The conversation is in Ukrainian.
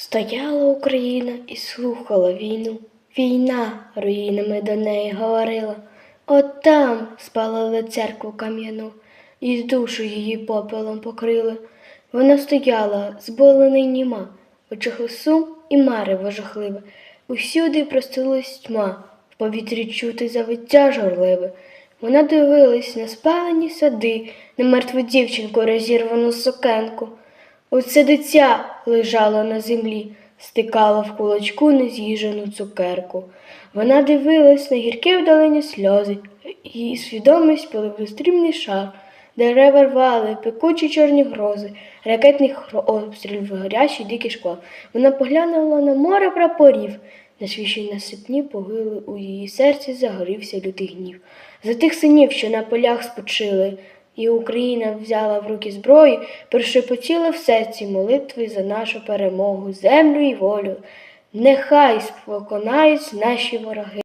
Стояла Україна і слухала війну. Війна руїнами до неї говорила. От там спалили церкву кам'яну, і душу її попелом покрили. Вона стояла, зболена й німа, в очах сум і марево жахливе. Усюди простилась тьма, в повітрі чути завиття журливе. Вона дивилась на спалені сади, на мертву дівчинку розірвану сукенку. Оце дитя лежало на землі, стикало в кулачку нез'їжену цукерку. Вона дивилась на гіркі вдалені сльози, її свідомість полив стрімний шар. Дерева рвали, пекучі чорні грози, ракетних хро- обстрілів, гарячі дикі шкла. Вона поглянула на море прапорів. На свіжій насипні погили у її серці загорівся лютий гнів. За тих синів, що на полях спочили, і Україна взяла в руки зброю, прошепотіли все ці молитви за нашу перемогу, землю і волю. Нехай споконають наші вороги.